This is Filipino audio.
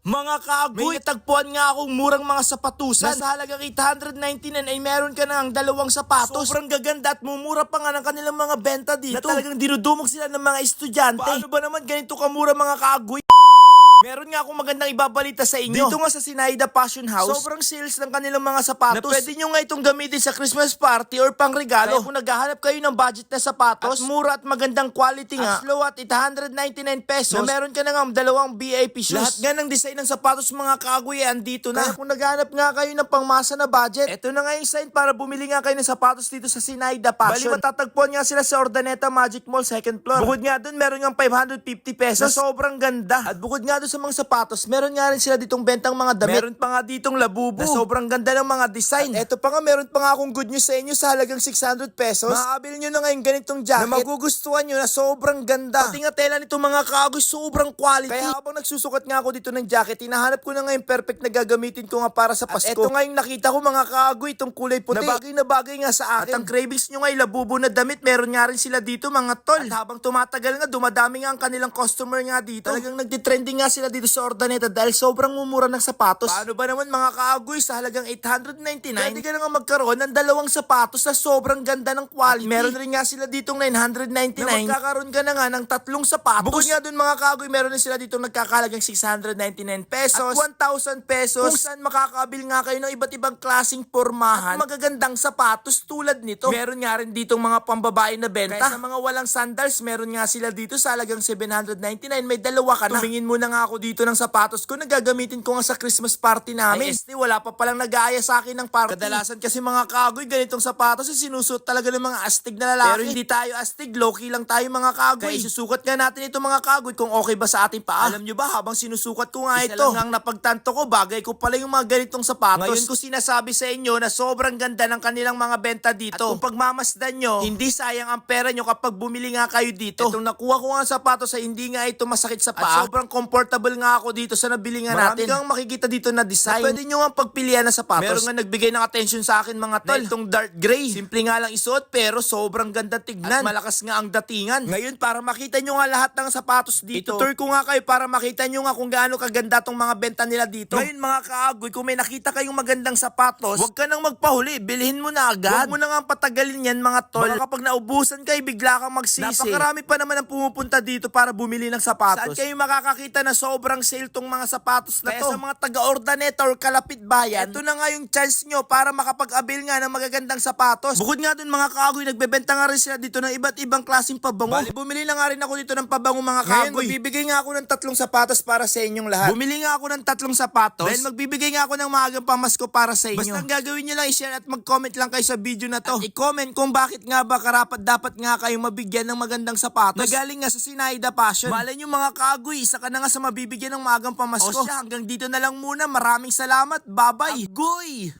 Mga kaagoy, may natagpuan nga akong murang mga sapatusan. Nasa halagang 899 ay meron ka na ng dalawang sapatos. Sobrang gaganda at mumura pa nga ng kanilang mga benta dito. Na talagang dinudumog sila ng mga estudyante. Paano ba naman ganito kamura mga kaagoy? Meron nga akong magandang ibabalita sa inyo. Dito nga sa Sinaida Fashion House, sobrang sales ng kanilang mga sapatos. Na pwede nyo nga itong gamitin sa Christmas party or pang regalo. Kaya kung naghahanap kayo ng budget na sapatos, at mura at magandang quality nga, as low at 899 pesos, na meron ka na nga dalawang VIP shoes. Lahat nga ng design ng sapatos mga kagoy andito na. Kaya kung naghahanap nga kayo ng pangmasa na budget, eto na nga yung sign para bumili nga kayo ng sapatos dito sa Sinaida Fashion. Bali matatagpuan nga sila sa Ordaneta Magic Mall second floor. Bukod nga dun, meron nga 550 pesos na sobrang ganda. At bukod nga dun sa mga sapatos, meron nga rin sila ditong bentang mga damit. Meron pa nga ditong labubu. Na sobrang ganda ng mga design. At eto pa nga, meron pa nga akong good news sa inyo sa halagang 600 pesos. Makakabili nyo na ngayon ganitong jacket na magugustuhan nyo na sobrang ganda. Pati nga tela nito mga kagoy, sobrang quality. Kaya habang nagsusukat nga ako dito ng jacket, hinahanap ko na ngayon perfect na gagamitin ko nga para sa Pasko. At eto nga yung nakita ko mga kagoy, itong kulay puti. Na bagay na bagay nga sa akin. At ang cravings nyo nga yung labubu na damit, meron nga rin sila dito mga tol. At habang tumatagal nga, dumadami nga ang kanilang customer nga dito. Talagang nagtitrending nga sila dito sa Ordaneta dahil sobrang mumura ng sapatos. Paano ba naman mga kaagoy sa halagang 899? Pwede ka na nga magkaroon ng dalawang sapatos na sobrang ganda ng quality. Meron rin nga sila ditong 999 na magkakaroon ka na nga ng tatlong sapatos. Bukod nga dun mga kaagoy, meron din sila ditong nagkakalagang 699 pesos at 1,000 pesos kung saan makakabil nga kayo ng iba't ibang klaseng pormahan at magagandang sapatos tulad nito. Meron nga rin ditong mga pambabae na benta. Kaya sa mga walang sandals, meron nga sila dito sa halagang 799. May dalawa ka na. Tumingin muna nga ako dito ng sapatos ko na gagamitin ko nga sa Christmas party namin. Ay, este, wala pa palang nag-aaya sa akin ng party. Kadalasan kasi mga kagoy, ganitong sapatos ay sinusuot talaga ng mga astig na lalaki. Pero hindi tayo astig, low-key lang tayo mga kagoy. Kaya isusukat nga natin ito mga kagoy kung okay ba sa ating paa. Alam nyo ba, habang sinusukat ko nga Isa ito, lang ang napagtanto ko, bagay ko pala yung mga ganitong sapatos. Ngayon ko sinasabi sa inyo na sobrang ganda ng kanilang mga benta dito. At kung pagmamasdan nyo, hindi sayang ang pera nyo kapag bumili nga kayo dito. Itong nakuha ko nga sapatos ay hindi nga ito masakit sa paa. At sobrang comfortable nga ako dito sa nabili nga Marami natin. Marami kang makikita dito na design. Na pwede nyo nga pagpilian ng sapatos. Meron nga nagbigay ng attention sa akin mga tol. Na itong dark gray. Simple nga lang isuot pero sobrang ganda tignan. At malakas nga ang datingan. Ngayon para makita nyo nga lahat ng sapatos dito. Itutur ko nga kayo para makita nyo nga kung gaano kaganda tong mga benta nila dito. Ngayon mga kaagoy, kung may nakita kayong magandang sapatos, huwag ka nang magpahuli. Bilhin mo na agad. Huwag mo na nga patagalin yan mga tol. Baka kapag naubusan kayo, bigla kang magsisi. Napakarami pa naman ang pumupunta dito para bumili ng sapatos. Saan kayo makakakita na sobrang sale tong mga sapatos na Kaya to? sa mga taga-Ordaneta or Kalapit Bayan, ito na nga yung chance nyo para makapag-avail nga ng magagandang sapatos. Bukod nga dun mga kaagoy, nagbebenta nga rin sila dito ng iba't ibang klaseng pabango. Bali, bumili na nga rin ako dito ng pabango mga kaagoy. Ngayon, magbibigay nga ako ng tatlong sapatos para sa inyong lahat. Bumili nga ako ng tatlong sapatos. Then magbibigay nga ako ng maagang pamasko para sa inyo. Basta ang gagawin nyo lang i-share at mag-comment lang kayo sa video na to. At i-comment kung bakit nga ba karapat dapat nga kayong mabigyan ng magandang sapatos. Na galing nga sa Sinaida Fashion. Malay nyo mga kaagoy, isa ka na nga sa mabibigyan ng maagang pamasko. O siya, hanggang dito na lang muna. Maraming salamat. Bye-bye. Agoy!